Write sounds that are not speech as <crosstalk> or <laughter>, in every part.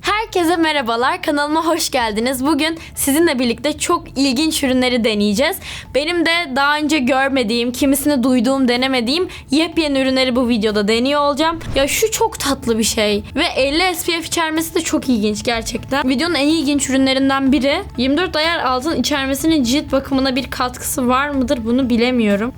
Herkese merhabalar. Kanalıma hoş geldiniz. Bugün sizinle birlikte çok ilginç ürünleri deneyeceğiz. Benim de daha önce görmediğim, kimisini duyduğum, denemediğim yepyeni ürünleri bu videoda deniyor olacağım. Ya şu çok tatlı bir şey ve 50 SPF içermesi de çok ilginç gerçekten. Videonun en ilginç ürünlerinden biri. 24 ayar altın içermesinin cilt bakımına bir katkısı var mıdır bunu bilemiyorum.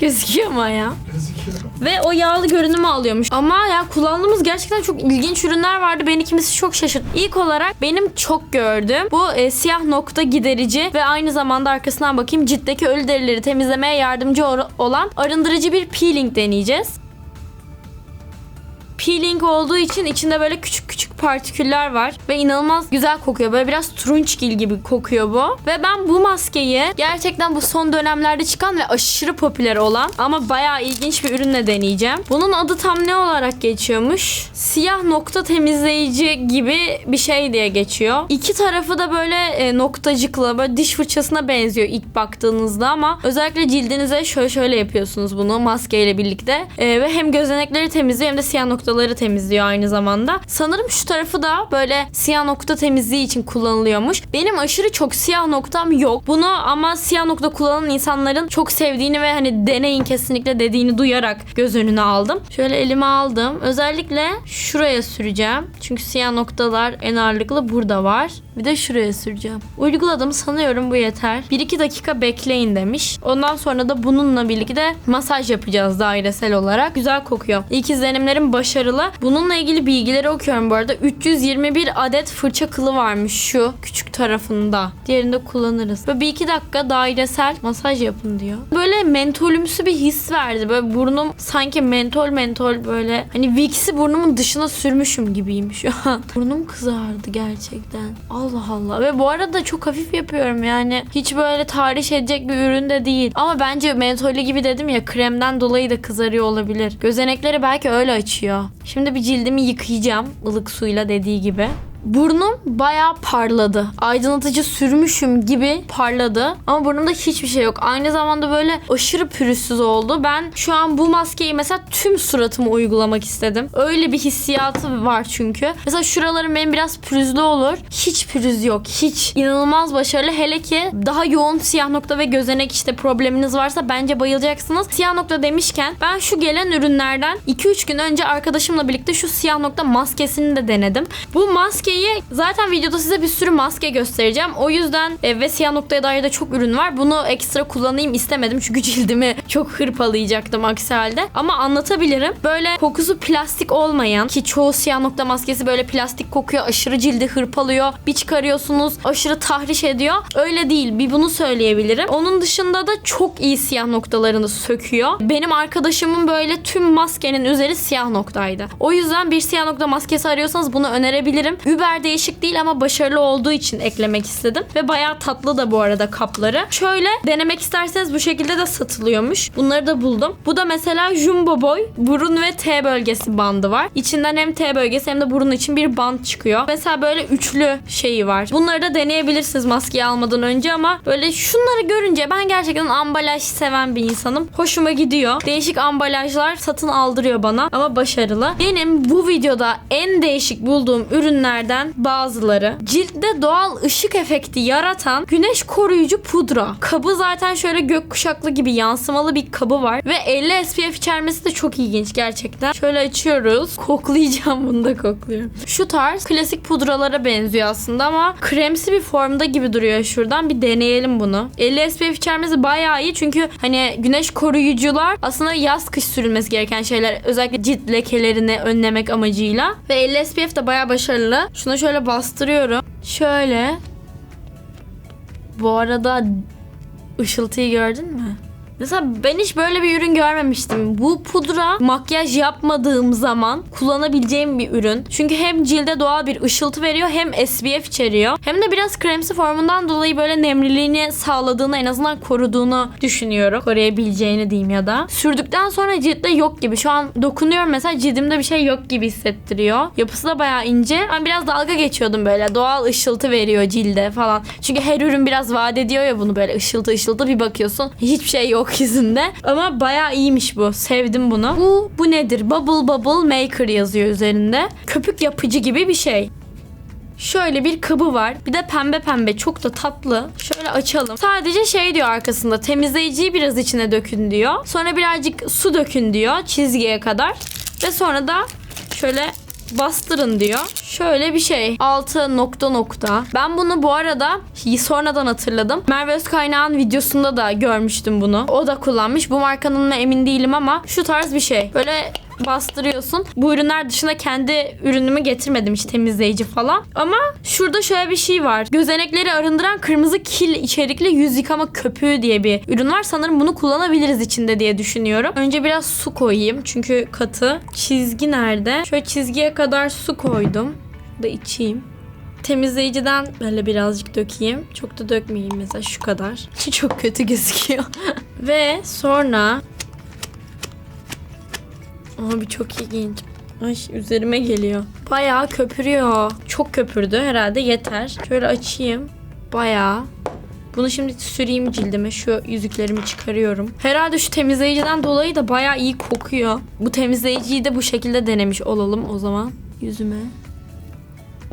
Gözüküyor ama ya. Gözüküyor. Ve o yağlı görünümü alıyormuş. Ama ya kullandığımız gerçekten çok ilginç ürünler vardı. Beni kimisi çok şaşırttı. İlk olarak benim çok gördüğüm bu e, siyah nokta giderici ve aynı zamanda arkasından bakayım ciltteki ölü derileri temizlemeye yardımcı olan arındırıcı bir peeling deneyeceğiz. Peeling olduğu için içinde böyle küçük küçük partiküller var ve inanılmaz güzel kokuyor. Böyle biraz turunçgil gibi kokuyor bu. Ve ben bu maskeyi gerçekten bu son dönemlerde çıkan ve aşırı popüler olan ama bayağı ilginç bir ürünle deneyeceğim. Bunun adı tam ne olarak geçiyormuş? Siyah nokta temizleyici gibi bir şey diye geçiyor. İki tarafı da böyle e, noktacıkla böyle diş fırçasına benziyor ilk baktığınızda ama özellikle cildinize şöyle şöyle yapıyorsunuz bunu maskeyle birlikte. E, ve hem gözenekleri temizliyor hem de siyah noktaları temizliyor aynı zamanda. Sanırım şu tarafı da böyle siyah nokta temizliği için kullanılıyormuş. Benim aşırı çok siyah noktam yok. Bunu ama siyah nokta kullanan insanların çok sevdiğini ve hani deneyin kesinlikle dediğini duyarak göz önüne aldım. Şöyle elime aldım. Özellikle şuraya süreceğim. Çünkü siyah noktalar en ağırlıklı burada var. Bir de şuraya süreceğim. Uyguladım sanıyorum bu yeter. 1-2 dakika bekleyin demiş. Ondan sonra da bununla birlikte masaj yapacağız dairesel olarak. Güzel kokuyor. İlk izlenimlerim başarılı. Bununla ilgili bilgileri okuyorum bu arada. 321 adet fırça kılı varmış şu küçük tarafında. Diğerinde kullanırız. Böyle 1-2 dakika dairesel masaj yapın diyor. Böyle mentolümsü bir his verdi. Böyle burnum sanki mentol mentol böyle hani Vicks'i burnumun dışına sürmüşüm gibiyim şu an. <laughs> Burnum kızardı gerçekten. Allah Allah. Ve bu arada çok hafif yapıyorum yani. Hiç böyle tahriş edecek bir ürün de değil. Ama bence mentolü gibi dedim ya kremden dolayı da kızarıyor olabilir. Gözenekleri belki öyle açıyor. Şimdi bir cildimi yıkayacağım ılık suyla dediği gibi. Burnum bayağı parladı. Aydınlatıcı sürmüşüm gibi parladı. Ama burnumda hiçbir şey yok. Aynı zamanda böyle aşırı pürüzsüz oldu. Ben şu an bu maskeyi mesela tüm suratıma uygulamak istedim. Öyle bir hissiyatı var çünkü. Mesela şuralarım benim biraz pürüzlü olur. Hiç pürüz yok. Hiç. İnanılmaz başarılı. Hele ki daha yoğun siyah nokta ve gözenek işte probleminiz varsa bence bayılacaksınız. Siyah nokta demişken ben şu gelen ürünlerden 2-3 gün önce arkadaşımla birlikte şu siyah nokta maskesini de denedim. Bu maskeyi zaten videoda size bir sürü maske göstereceğim. O yüzden e, ve siyah noktaya dair de çok ürün var. Bunu ekstra kullanayım istemedim çünkü <laughs> cildimi çok hırpalayacaktım aksi halde. Ama anlatabilirim. Böyle kokusu plastik olmayan ki çoğu siyah nokta maskesi böyle plastik kokuyor. Aşırı cildi hırpalıyor. Bir çıkarıyorsunuz aşırı tahriş ediyor. Öyle değil. Bir bunu söyleyebilirim. Onun dışında da çok iyi siyah noktalarını söküyor. Benim arkadaşımın böyle tüm maskenin üzeri siyah noktaydı. O yüzden bir siyah nokta maskesi arıyorsanız bunu önerebilirim. Über değişik değil ama başarılı olduğu için eklemek istedim. Ve bayağı tatlı da bu arada kapları. Şöyle denemek isterseniz bu şekilde de satılıyormuş. Bunları da buldum. Bu da mesela Jumbo Boy burun ve T bölgesi bandı var. İçinden hem T bölgesi hem de burun için bir band çıkıyor. Mesela böyle üçlü şeyi var. Bunları da deneyebilirsiniz maskeyi almadan önce ama böyle şunları görünce ben gerçekten ambalaj seven bir insanım. Hoşuma gidiyor. Değişik ambalajlar satın aldırıyor bana ama başarılı. Benim bu videoda en değişik bulduğum ürünlerden bazıları ciltte doğal ışık efekti yaratan güneş koruyucu pudra. Kabı zaten şöyle gökkuşaklı gibi yansımalı bir kabı var ve 50 SPF içermesi de çok ilginç gerçekten. Şöyle açıyoruz. Koklayacağım bunu da kokluyorum. Şu tarz klasik pudralara benziyor aslında ama kremsi bir formda gibi duruyor şuradan. Bir deneyelim bunu. 50 SPF içermesi bayağı iyi çünkü hani güneş koruyucular aslında yaz kış sürülmesi gereken şeyler. Özellikle cilt lekelerini önlemek amacıyla. Ve 50 SPF de bayağı başarılı. Şuna şöyle bastırıyorum. Şöyle. Bu arada ışıltıyı gördün mü? Mesela ben hiç böyle bir ürün görmemiştim. Bu pudra makyaj yapmadığım zaman kullanabileceğim bir ürün. Çünkü hem cilde doğal bir ışıltı veriyor hem SPF içeriyor. Hem de biraz kremsi formundan dolayı böyle nemliliğini sağladığını en azından koruduğunu düşünüyorum. Koruyabileceğini diyeyim ya da. Sürdükten sonra ciltte yok gibi. Şu an dokunuyorum mesela cildimde bir şey yok gibi hissettiriyor. Yapısı da bayağı ince. Ben biraz dalga geçiyordum böyle. Doğal ışıltı veriyor cilde falan. Çünkü her ürün biraz vaat ediyor ya bunu böyle ışıltı ışıltı bir bakıyorsun. Hiçbir şey yok bok yüzünde. Ama bayağı iyiymiş bu. Sevdim bunu. Bu, bu nedir? Bubble Bubble Maker yazıyor üzerinde. Köpük yapıcı gibi bir şey. Şöyle bir kabı var. Bir de pembe pembe çok da tatlı. Şöyle açalım. Sadece şey diyor arkasında temizleyiciyi biraz içine dökün diyor. Sonra birazcık su dökün diyor çizgiye kadar. Ve sonra da şöyle bastırın diyor. Şöyle bir şey. Altı nokta nokta. Ben bunu bu arada sonradan hatırladım. Merve Özkaynağ'ın videosunda da görmüştüm bunu. O da kullanmış. Bu markanın mı emin değilim ama şu tarz bir şey. Böyle bastırıyorsun. Bu ürünler dışında kendi ürünümü getirmedim hiç temizleyici falan. Ama şurada şöyle bir şey var. Gözenekleri arındıran kırmızı kil içerikli yüz yıkama köpüğü diye bir ürün var. Sanırım bunu kullanabiliriz içinde diye düşünüyorum. Önce biraz su koyayım çünkü katı. Çizgi nerede? Şöyle çizgiye kadar su koydum. Da içeyim. Temizleyiciden böyle birazcık dökeyim. Çok da dökmeyeyim mesela şu kadar. <laughs> Çok kötü gözüküyor. <laughs> Ve sonra Abi çok ilginç. Ay üzerime geliyor. Bayağı köpürüyor. Çok köpürdü herhalde yeter. Şöyle açayım. Bayağı. Bunu şimdi süreyim cildime. Şu yüzüklerimi çıkarıyorum. Herhalde şu temizleyiciden dolayı da bayağı iyi kokuyor. Bu temizleyiciyi de bu şekilde denemiş olalım o zaman. Yüzüme.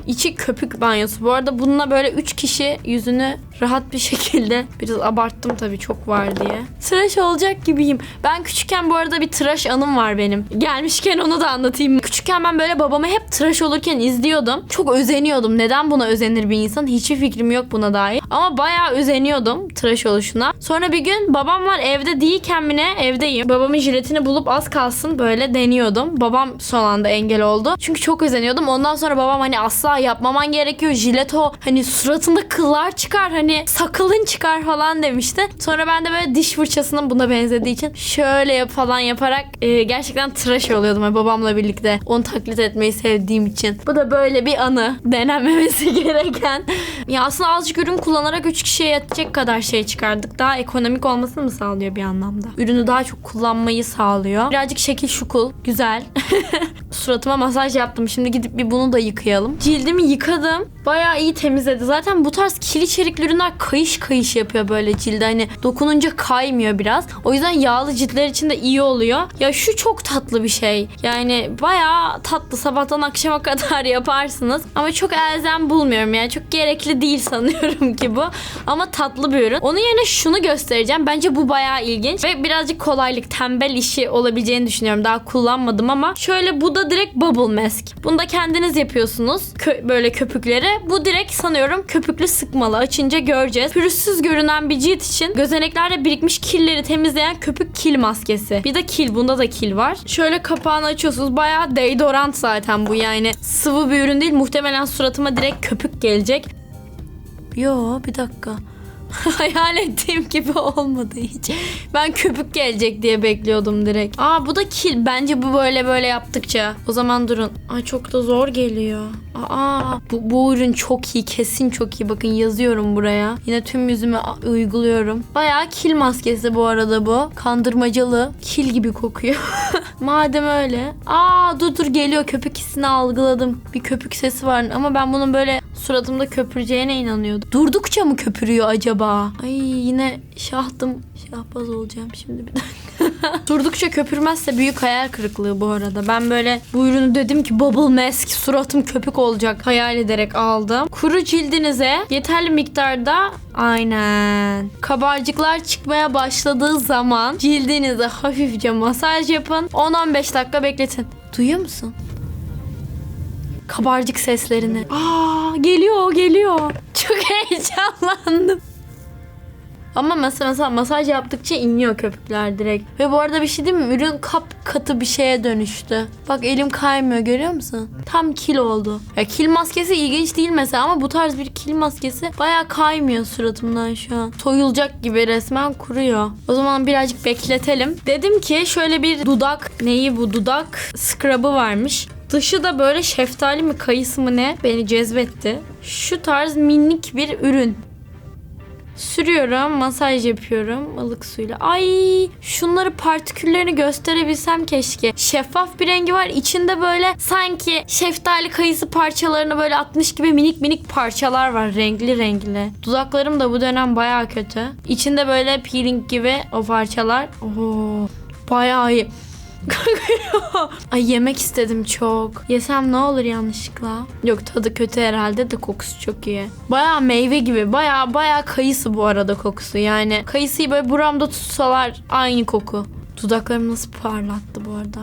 İçi köpük banyosu. Bu arada bununla böyle 3 kişi yüzünü rahat bir <laughs> şekilde biraz abarttım tabii çok var diye. Tıraş olacak gibiyim. Ben küçükken bu arada bir tıraş anım var benim. Gelmişken onu da anlatayım. Küçükken ben böyle babamı hep tıraş olurken izliyordum. Çok özeniyordum. Neden buna özenir bir insan? Hiçbir fikrim yok buna dair. Ama bayağı özeniyordum tıraş oluşuna. Sonra bir gün babam var evde değilken mi ne evdeyim. Babamın jiletini bulup az kalsın böyle deniyordum. Babam son anda engel oldu. Çünkü çok özeniyordum. Ondan sonra babam hani asla yapmaman gerekiyor. Jilet o hani suratında kıllar çıkar hani sakalın çıkar falan demişti. Sonra ben de böyle diş fırçasının buna benzediği için şöyle yap falan yaparak e, gerçekten tıraş oluyordum yani babamla birlikte. Onu taklit etmeyi sevdiğim için. Bu da böyle bir anı. Denenmemesi <laughs> gereken. Ya aslında azıcık ürün kullanarak 3 kişiye yetecek kadar şey çıkardık. Daha ekonomik olmasını mı sağlıyor bir anlamda? Ürünü daha çok kullanmayı sağlıyor. Birazcık şekil şukul. Güzel. <laughs> Suratıma masaj yaptım. Şimdi gidip bir bunu da yıkayalım. Cildimi yıkadım. Bayağı iyi temizledi. Zaten bu tarz kil içerikli ürünler kayış kayış yapıyor böyle cilde. Hani dokununca kaymıyor biraz. O yüzden yağlı ciltler için de iyi oluyor. Ya şu çok tatlı bir şey. Yani bayağı tatlı. Sabahtan akşama <laughs> kadar yaparsınız. Ama çok elzem bulmuyorum yani. Çok gerekli değil sanıyorum ki bu. Ama tatlı bir ürün. Onun yerine şunu göstereceğim. Bence bu bayağı ilginç. Ve birazcık kolaylık, tembel işi olabileceğini düşünüyorum. Daha kullanmadım ama. Şöyle bu da direkt bubble mask. Bunu da kendiniz yapıyorsunuz. Kö- böyle köpükleri. Bu direkt sanıyorum köpüklü sıkmalı. Açınca göreceğiz. Pürüzsüz görünen bir cilt için gözeneklerde birikmiş kirleri temizleyen köpük kil maskesi. Bir de kil. Bunda da kil var. Şöyle kapağını açıyorsunuz. Bayağı deodorant zaten bu yani. Sıvı bir ürün değil. Muhtemelen suratıma direkt köpük gelecek. Yo bir dakika. <laughs> Hayal ettiğim gibi olmadı hiç. Ben köpük gelecek diye bekliyordum direkt. Aa bu da kil. Bence bu böyle böyle yaptıkça. O zaman durun. Ay çok da zor geliyor. Aa bu, bu ürün çok iyi. Kesin çok iyi. Bakın yazıyorum buraya. Yine tüm yüzüme uyguluyorum. Bayağı kil maskesi bu arada bu. Kandırmacalı. Kil gibi kokuyor. <laughs> Madem öyle. Aa dur dur geliyor. Köpük hissini algıladım. Bir köpük sesi var ama ben bunun böyle suratımda köpüreceğine inanıyordum. Durdukça mı köpürüyor acaba? Ay yine şahtım. Şahbaz olacağım şimdi bir dakika. <laughs> Durdukça köpürmezse büyük hayal kırıklığı bu arada. Ben böyle bu ürünü dedim ki bubble mask suratım köpük olacak hayal ederek aldım. Kuru cildinize yeterli miktarda aynen kabarcıklar çıkmaya başladığı zaman cildinize hafifçe masaj yapın. 10-15 dakika bekletin. Duyuyor musun? Kabarcık seslerini. Aa geliyor geliyor. Çok heyecanlandım. Ama mesela, mesela masaj yaptıkça iniyor köpükler direkt. Ve bu arada bir şey değil mi? Ürün kap katı bir şeye dönüştü. Bak elim kaymıyor görüyor musun? Tam kil oldu. Ya kil maskesi ilginç değil mesela ama bu tarz bir kil maskesi baya kaymıyor suratımdan şu an. Soyulacak gibi resmen kuruyor. O zaman birazcık bekletelim. Dedim ki şöyle bir dudak neyi bu dudak scrub'ı varmış. Dışı da böyle şeftali mi kayısı mı ne beni cezbetti. Şu tarz minik bir ürün. Sürüyorum, masaj yapıyorum ılık suyla. Ay şunları partiküllerini gösterebilsem keşke. Şeffaf bir rengi var. İçinde böyle sanki şeftali kayısı parçalarını böyle atmış gibi minik minik parçalar var. Renkli renkli. Dudaklarım da bu dönem baya kötü. İçinde böyle peeling gibi o parçalar. Oo, bayağı iyi. Ay yemek istedim çok. Yesem ne olur yanlışlıkla? Yok tadı kötü herhalde de kokusu çok iyi. Baya meyve gibi. Baya baya kayısı bu arada kokusu. Yani kayısıyı böyle buramda tutsalar aynı koku. Dudaklarım nasıl parlattı bu arada.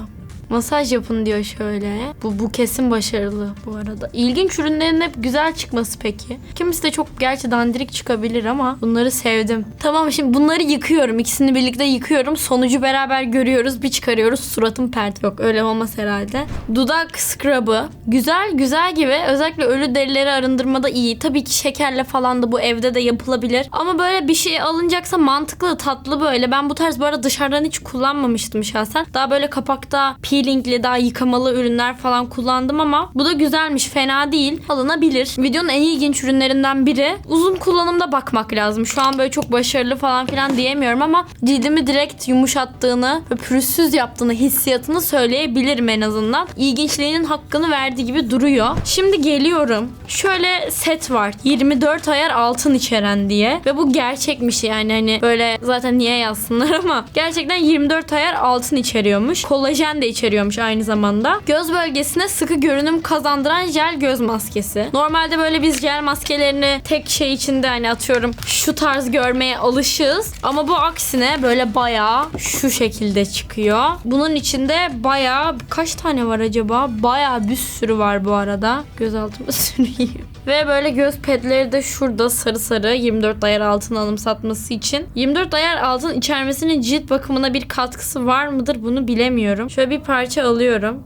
Masaj yapın diyor şöyle. Bu, bu kesin başarılı bu arada. İlginç ürünlerin hep güzel çıkması peki. Kimisi de çok gerçi dandirik çıkabilir ama bunları sevdim. Tamam şimdi bunları yıkıyorum. İkisini birlikte yıkıyorum. Sonucu beraber görüyoruz. Bir çıkarıyoruz. Suratım pert. Yok öyle olmaz herhalde. Dudak scrub'ı. Güzel güzel gibi. Özellikle ölü derileri arındırmada iyi. Tabii ki şekerle falan da bu evde de yapılabilir. Ama böyle bir şey alınacaksa mantıklı, tatlı böyle. Ben bu tarz bu arada dışarıdan hiç kullanmamıştım şahsen. Daha böyle kapakta peelingli, daha yıkamalı ürünler falan kullandım ama bu da güzelmiş. Fena değil. Alınabilir. Videonun en ilginç ürünlerinden biri. Uzun kullanımda bakmak lazım. Şu an böyle çok başarılı falan filan diyemiyorum ama cildimi direkt yumuşattığını ve pürüzsüz yaptığını, hissiyatını söyleyebilirim en azından. İlginçliğinin hakkını verdiği gibi duruyor. Şimdi geliyorum. Şöyle set var. 24 ayar altın içeren diye. Ve bu gerçekmiş yani hani böyle zaten niye yazsınlar <laughs> ama gerçekten 24 ayar altın içeriyormuş. Kolajen de içeriyormuş aynı zamanda. Göz bölgesine sıkı görünüm kazandıran jel göz maskesi. Normalde böyle biz jel maskelerini tek şey içinde hani atıyorum şu tarz görmeye alışığız. Ama bu aksine böyle bayağı şu şekilde çıkıyor. Bunun içinde bayağı kaç tane var acaba? Bayağı bir sürü var bu arada. Göz altıma <laughs> süreyim. Ve böyle göz pedleri de şurada sarı sarı 24 ayar altın alımsatması için. 24 ayar altın içermesinin cilt bakımına bir katkısı var mıdır bunu bilemiyorum. Şöyle bir parça alıyorum.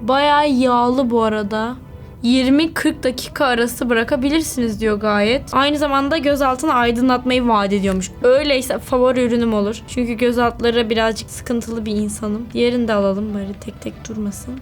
Bayağı yağlı bu arada. 20-40 dakika arası bırakabilirsiniz diyor gayet. Aynı zamanda göz altını aydınlatmayı vaat ediyormuş. Öyleyse favori ürünüm olur. Çünkü göz altları birazcık sıkıntılı bir insanım. Diğerini de alalım bari tek tek durmasın.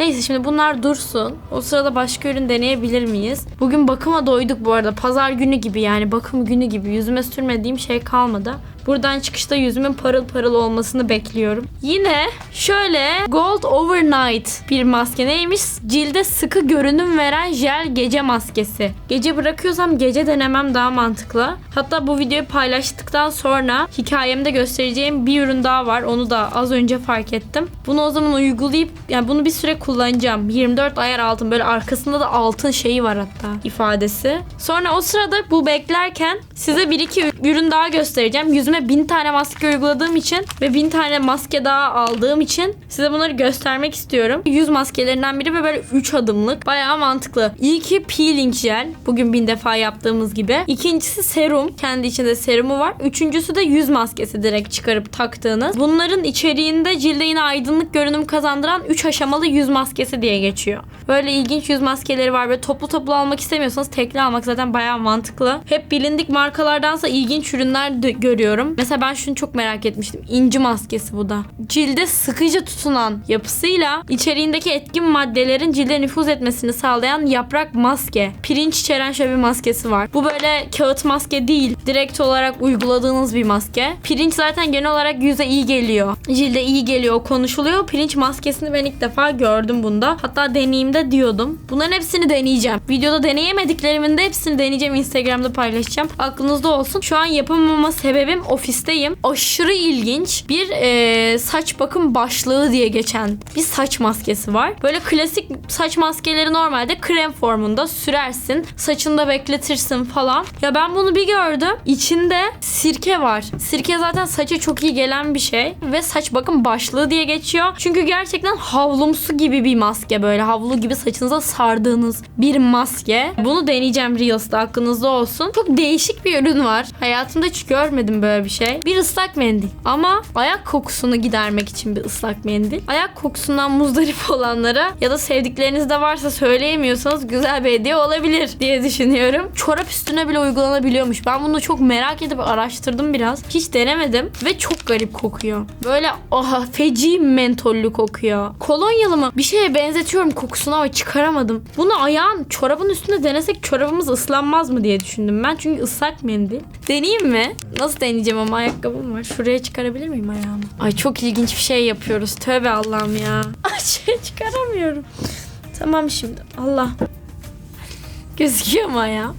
Neyse şimdi bunlar dursun. O sırada başka ürün deneyebilir miyiz? Bugün bakıma doyduk bu arada. Pazar günü gibi yani bakım günü gibi. Yüzüme sürmediğim şey kalmadı. Buradan çıkışta yüzümün parıl parıl olmasını bekliyorum. Yine şöyle Gold Overnight bir maske neymiş? Cilde sıkı görünüm veren jel gece maskesi. Gece bırakıyorsam gece denemem daha mantıklı. Hatta bu videoyu paylaştıktan sonra hikayemde göstereceğim bir ürün daha var. Onu da az önce fark ettim. Bunu o zaman uygulayıp yani bunu bir süre kullanacağım. 24 ayar altın böyle arkasında da altın şeyi var hatta ifadesi. Sonra o sırada bu beklerken size bir iki ürün daha göstereceğim. Yüzüme bin tane maske uyguladığım için ve bin tane maske daha aldığım için size bunları göstermek istiyorum. Yüz maskelerinden biri ve böyle 3 adımlık. Bayağı mantıklı. İlki peeling jel. Bugün bin defa yaptığımız gibi. İkincisi serum. Kendi içinde serumu var. Üçüncüsü de yüz maskesi direkt çıkarıp taktığınız. Bunların içeriğinde cilde yine aydınlık görünüm kazandıran 3 aşamalı yüz maskesi diye geçiyor. Böyle ilginç yüz maskeleri var ve toplu toplu almak istemiyorsanız tekli almak zaten bayağı mantıklı. Hep bilindik markalardansa ilginç ürünler de görüyorum. Mesela ben şunu çok merak etmiştim. İnci maskesi bu da. Cilde sıkıcı tutunan yapısıyla içeriğindeki etkin maddelerin cilde nüfuz etmesini sağlayan yaprak maske. Pirinç içeren şöyle bir maskesi var. Bu böyle kağıt maske değil. Direkt olarak uyguladığınız bir maske. Pirinç zaten genel olarak yüze iyi geliyor. Cilde iyi geliyor konuşuluyor. Pirinç maskesini ben ilk defa gördüm bunda. Hatta deneyimde diyordum. Bunların hepsini deneyeceğim. Videoda deneyemediklerimin de hepsini deneyeceğim. Instagram'da paylaşacağım. Aklınızda olsun. Şu an yapamama sebebim ofisteyim. Aşırı ilginç bir e, saç bakım başlığı diye geçen bir saç maskesi var. Böyle klasik saç maskeleri normalde krem formunda sürersin. Saçında bekletirsin falan. Ya ben bunu bir gördüm. İçinde sirke var. Sirke zaten saça çok iyi gelen bir şey. Ve saç bakım başlığı diye geçiyor. Çünkü gerçekten havlumsu gibi bir maske böyle. Havlu gibi saçınıza sardığınız bir maske. Bunu deneyeceğim Reels'ta aklınızda olsun. Çok değişik bir ürün var. Hayatımda hiç görmedim böyle böyle bir şey. Bir ıslak mendil. Ama ayak kokusunu gidermek için bir ıslak mendil. Ayak kokusundan muzdarip <laughs> olanlara ya da sevdikleriniz de varsa söyleyemiyorsanız güzel bir hediye olabilir diye düşünüyorum. Çorap üstüne bile uygulanabiliyormuş. Ben bunu çok merak edip araştırdım biraz. Hiç denemedim ve çok garip kokuyor. Böyle oha feci mentollü kokuyor. Kolonyalı mı? Bir şeye benzetiyorum kokusunu ama çıkaramadım. Bunu ayağın çorabın üstünde denesek çorabımız ıslanmaz mı diye düşündüm ben. Çünkü ıslak mendil. Deneyeyim mi? Nasıl deneyeceğim ama ayakkabım var. Şuraya çıkarabilir miyim ayağımı? Ay çok ilginç bir şey yapıyoruz. Tövbe Allah'ım ya. <laughs> Ay şey çıkaramıyorum. Tamam şimdi. Allah. Gözüküyor mu ayağım?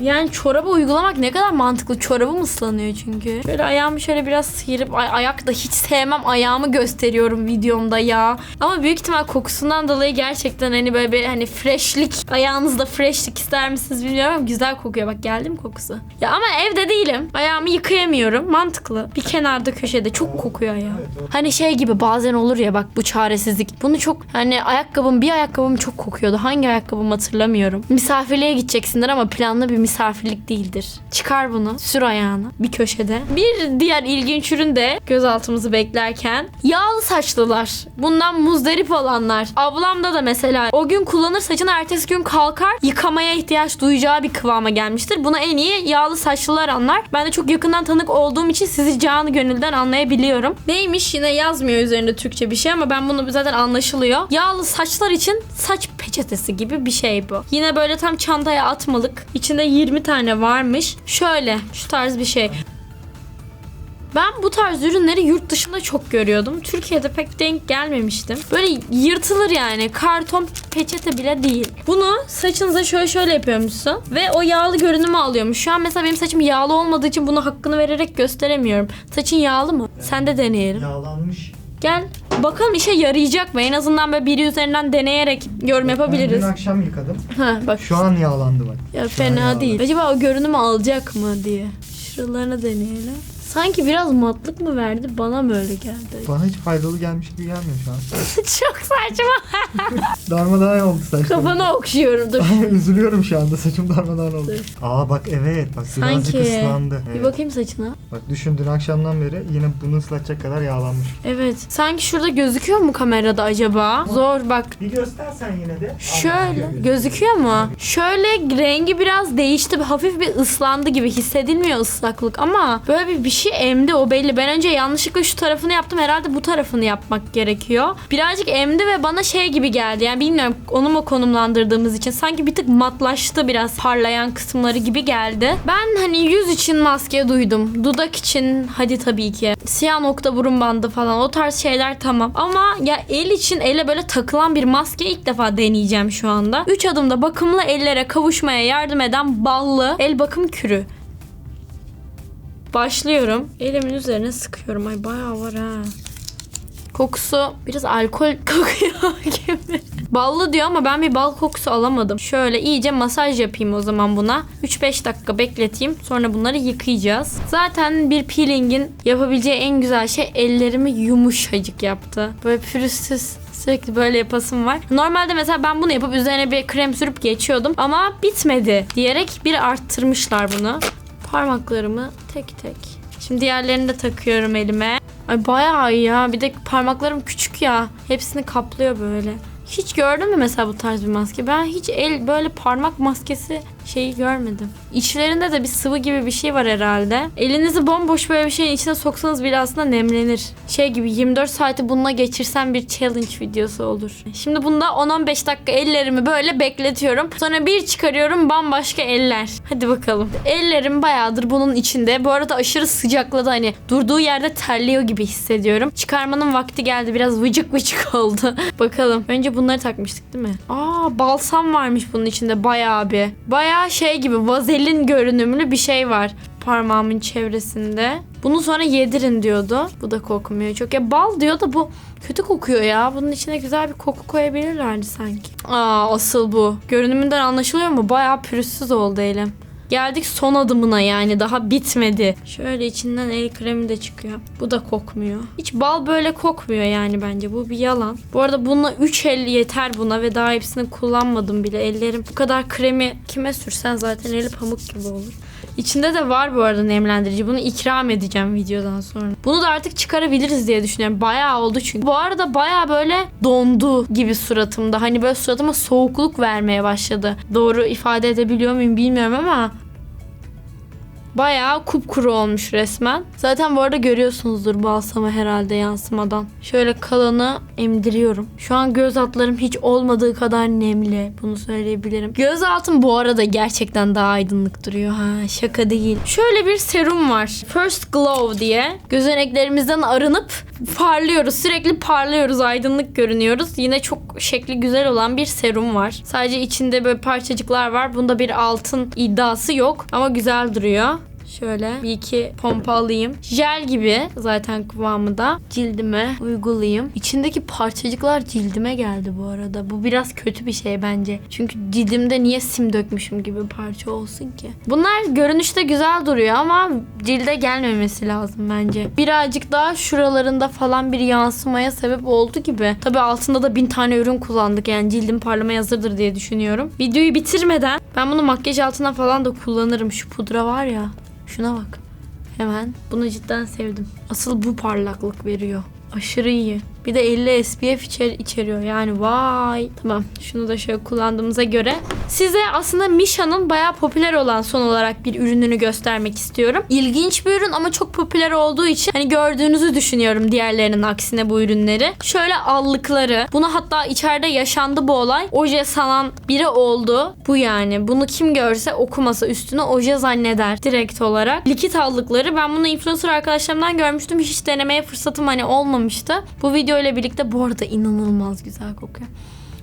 Yani çoraba uygulamak ne kadar mantıklı. Çorabım ıslanıyor çünkü. Şöyle ayağımı şöyle biraz sıyırıp ay- ayak da hiç sevmem ayağımı gösteriyorum videomda ya. Ama büyük ihtimal kokusundan dolayı gerçekten hani böyle bir hani freshlik ayağınızda freshlik ister misiniz bilmiyorum ama güzel kokuyor. Bak geldi mi kokusu? Ya ama evde değilim. Ayağımı yıkayamıyorum. Mantıklı. Bir kenarda köşede çok kokuyor ya. Hani şey gibi bazen olur ya bak bu çaresizlik. Bunu çok hani ayakkabım bir ayakkabım çok kokuyordu. Hangi ayakkabım hatırlamıyorum. Misafirliğe gideceksindir ama planlı bir misafirlik değildir. Çıkar bunu sür ayağını bir köşede. Bir diğer ilginç ürün de gözaltımızı beklerken yağlı saçlılar. Bundan muzdarip olanlar. Ablamda da mesela o gün kullanır saçını ertesi gün kalkar yıkamaya ihtiyaç duyacağı bir kıvama gelmiştir. Buna en iyi yağlı saçlılar anlar. Ben de çok yakından tanık olduğum için sizi canı gönülden anlayabiliyorum. Neymiş yine yazmıyor üzerinde Türkçe bir şey ama ben bunu zaten anlaşılıyor. Yağlı saçlar için saç peçetesi gibi bir şey bu. Yine böyle tam çantaya atmalık. İçinde 20 tane varmış. Şöyle şu tarz bir şey. Ben bu tarz ürünleri yurt dışında çok görüyordum. Türkiye'de pek denk gelmemiştim. Böyle yırtılır yani. Karton peçete bile değil. Bunu saçınıza şöyle şöyle yapıyormuşsun. Ve o yağlı görünümü alıyormuş. Şu an mesela benim saçım yağlı olmadığı için bunu hakkını vererek gösteremiyorum. Saçın yağlı mı? Sen de deneyelim. Yağlanmış. Gel. Bakalım işe yarayacak mı? En azından böyle biri üzerinden deneyerek yorum Ben yapabiliriz. dün akşam yıkadım. Ha bak. Şu an yağlandı bak. Ya fena yağlandı. değil. Acaba o görünümü alacak mı diye. Şuralarına deneyelim. Sanki biraz matlık mı verdi? Bana mı öyle geldi? Bana hiç faydalı gelmiş gibi gelmiyor şu an. <laughs> Çok saçma. <laughs> Darmadağın oldu saçlarım. Kafanı okşuyorum dur. Üzülüyorum şu anda saçım darmadağın oldu. Aa bak evet bak birazcık Sanki. ıslandı. Bir Evet. bakayım saçına. Bak düşün dün akşamdan beri yine bunu ıslatacak kadar yağlanmış. Evet. Sanki şurada gözüküyor mu kamerada acaba? Zor bak. Bir göstersen yine de. Şöyle gözüküyor mu? Şöyle rengi biraz değişti. Hafif bir ıslandı gibi hissedilmiyor ıslaklık ama böyle bir, bir şey emdi o belli. Ben önce yanlışlıkla şu tarafını yaptım. Herhalde bu tarafını yapmak gerekiyor. Birazcık emdi ve bana şey gibi geldi. Yani bilmiyorum onu mu konumlandırdığımız için sanki bir tık matlaştı biraz parlayan kısımları gibi geldi. Ben hani yüz için maske duydum. Dudak için hadi tabii ki. Siyah nokta burun bandı falan o tarz şeyler tamam. Ama ya el için ele böyle takılan bir maske ilk defa deneyeceğim şu anda. 3 adımda bakımlı ellere kavuşmaya yardım eden ballı el bakım kürü. Başlıyorum. Elimin üzerine sıkıyorum. Ay bayağı var ha. Kokusu biraz alkol <laughs> kokuyor gibi. Ballı diyor ama ben bir bal kokusu alamadım. Şöyle iyice masaj yapayım o zaman buna. 3-5 dakika bekleteyim. Sonra bunları yıkayacağız. Zaten bir peelingin yapabileceği en güzel şey ellerimi yumuşacık yaptı. Böyle pürüzsüz. Sürekli böyle yapasım var. Normalde mesela ben bunu yapıp üzerine bir krem sürüp geçiyordum. Ama bitmedi diyerek bir arttırmışlar bunu. Parmaklarımı tek tek. Şimdi diğerlerini de takıyorum elime. Ay bayağı iyi ya. Bir de parmaklarım küçük ya. Hepsini kaplıyor böyle. Hiç gördün mü mesela bu tarz bir maske? Ben hiç el böyle parmak maskesi şeyi görmedim. İçlerinde de bir sıvı gibi bir şey var herhalde. Elinizi bomboş böyle bir şeyin içine soksanız bile aslında nemlenir. Şey gibi 24 saati bununla geçirsem bir challenge videosu olur. Şimdi bunda 10-15 dakika ellerimi böyle bekletiyorum. Sonra bir çıkarıyorum bambaşka eller. Hadi bakalım. Ellerim bayağıdır bunun içinde. Bu arada aşırı sıcakladı hani durduğu yerde terliyor gibi hissediyorum. Çıkarmanın vakti geldi. Biraz vıcık vıcık <laughs> oldu. bakalım. Önce bunları takmıştık değil mi? Aa balsam varmış bunun içinde bayağı bir. Bayağı şey gibi vazelin görünümlü bir şey var parmağımın çevresinde. Bunu sonra yedirin diyordu. Bu da kokmuyor çok. Ya bal diyor da bu kötü kokuyor ya. Bunun içine güzel bir koku koyabilirlerdi sanki. Aa asıl bu. Görünümünden anlaşılıyor mu? Bayağı pürüzsüz oldu elim. Geldik son adımına yani daha bitmedi. Şöyle içinden el kremi de çıkıyor. Bu da kokmuyor. Hiç bal böyle kokmuyor yani bence. Bu bir yalan. Bu arada bununla 3 el yeter buna ve daha hepsini kullanmadım bile. Ellerim bu kadar kremi kime sürsen zaten eli pamuk gibi olur. İçinde de var bu arada nemlendirici. Bunu ikram edeceğim videodan sonra. Bunu da artık çıkarabiliriz diye düşünüyorum. Bayağı oldu çünkü. Bu arada bayağı böyle dondu gibi suratımda. Hani böyle suratıma soğukluk vermeye başladı. Doğru ifade edebiliyor muyum bilmiyorum ama Bayağı kupkuru olmuş resmen. Zaten bu arada görüyorsunuzdur balsamı herhalde yansımadan. Şöyle kalanı emdiriyorum. Şu an göz altlarım hiç olmadığı kadar nemli. Bunu söyleyebilirim. Göz altım bu arada gerçekten daha aydınlık duruyor. Ha şaka değil. Şöyle bir serum var. First Glow diye. Gözeneklerimizden arınıp parlıyoruz. Sürekli parlıyoruz. Aydınlık görünüyoruz. Yine çok şekli güzel olan bir serum var. Sadece içinde böyle parçacıklar var. Bunda bir altın iddiası yok. Ama güzel duruyor. Şöyle bir iki pompa alayım. Jel gibi zaten kıvamı da cildime uygulayayım. İçindeki parçacıklar cildime geldi bu arada. Bu biraz kötü bir şey bence. Çünkü cildimde niye sim dökmüşüm gibi parça olsun ki. Bunlar görünüşte güzel duruyor ama cilde gelmemesi lazım bence. Birazcık daha şuralarında falan bir yansımaya sebep oldu gibi. Tabi altında da bin tane ürün kullandık yani cildim parlamaya hazırdır diye düşünüyorum. Videoyu bitirmeden ben bunu makyaj altına falan da kullanırım. Şu pudra var ya. Şuna bak. Hemen. Bunu cidden sevdim. Asıl bu parlaklık veriyor. Aşırı iyi. Bir de 50 SPF içer içeriyor. Yani vay. Tamam. Şunu da şöyle kullandığımıza göre. Size aslında Misha'nın bayağı popüler olan son olarak bir ürününü göstermek istiyorum. İlginç bir ürün ama çok popüler olduğu için hani gördüğünüzü düşünüyorum diğerlerinin aksine bu ürünleri. Şöyle allıkları. Bunu hatta içeride yaşandı bu olay. Oje sanan biri oldu. Bu yani. Bunu kim görse okumasa üstüne oje zanneder direkt olarak. Likit allıkları. Ben bunu influencer arkadaşlarımdan görmüştüm. Hiç denemeye fırsatım hani olmamıştı. Bu video ile birlikte bu arada inanılmaz güzel kokuyor.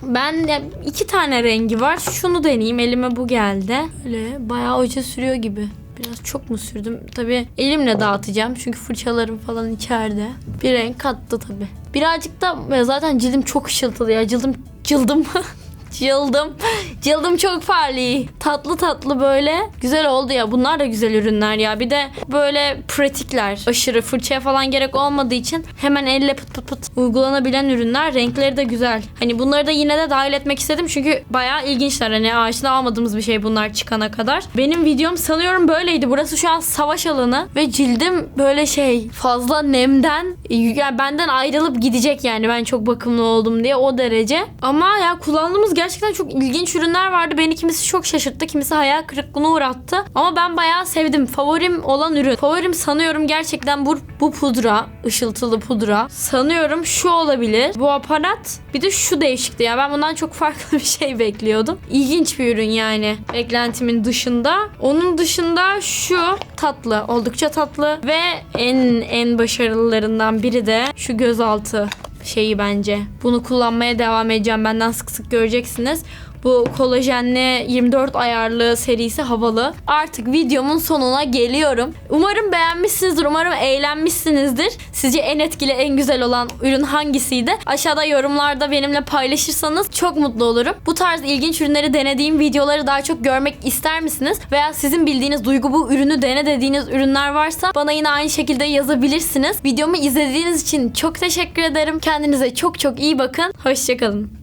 Ben de iki tane rengi var. Şunu deneyeyim. Elime bu geldi. Öyle bayağı oje sürüyor gibi. Biraz çok mu sürdüm? Tabii elimle dağıtacağım. Çünkü fırçalarım falan içeride. Bir renk kattı tabii. Birazcık da ya zaten cildim çok ışıltılı ya. Cildim cildim <laughs> Cildim. Cildim çok parlıyor. Tatlı tatlı böyle. Güzel oldu ya. Bunlar da güzel ürünler ya. Bir de böyle pratikler. Aşırı fırçaya falan gerek olmadığı için hemen elle pıt pıt pıt uygulanabilen ürünler. Renkleri de güzel. Hani bunları da yine de dahil etmek istedim. Çünkü bayağı ilginçler. Hani aşina almadığımız bir şey bunlar çıkana kadar. Benim videom sanıyorum böyleydi. Burası şu an savaş alanı. Ve cildim böyle şey fazla nemden yani benden ayrılıp gidecek yani ben çok bakımlı oldum diye o derece. Ama ya kullandığımız gerçekten çok ilginç ürünler vardı. Beni kimisi çok şaşırttı, kimisi hayal kırıklığına uğrattı. Ama ben bayağı sevdim. Favorim olan ürün. Favorim sanıyorum gerçekten bu, bu pudra. ışıltılı pudra. Sanıyorum şu olabilir. Bu aparat. Bir de şu değişikti ya. Ben bundan çok farklı <laughs> bir şey bekliyordum. İlginç bir ürün yani. Beklentimin dışında. Onun dışında şu tatlı. Oldukça tatlı. Ve en en başarılılarından biri de şu gözaltı şeyi bence. Bunu kullanmaya devam edeceğim. Benden sık sık göreceksiniz. Bu kolajenli 24 ayarlı serisi havalı. Artık videomun sonuna geliyorum. Umarım beğenmişsinizdir. Umarım eğlenmişsinizdir. Sizce en etkili, en güzel olan ürün hangisiydi? Aşağıda yorumlarda benimle paylaşırsanız çok mutlu olurum. Bu tarz ilginç ürünleri denediğim videoları daha çok görmek ister misiniz? Veya sizin bildiğiniz duygu bu ürünü dene dediğiniz ürünler varsa bana yine aynı şekilde yazabilirsiniz. Videomu izlediğiniz için çok teşekkür ederim. Kendinize çok çok iyi bakın. Hoşçakalın.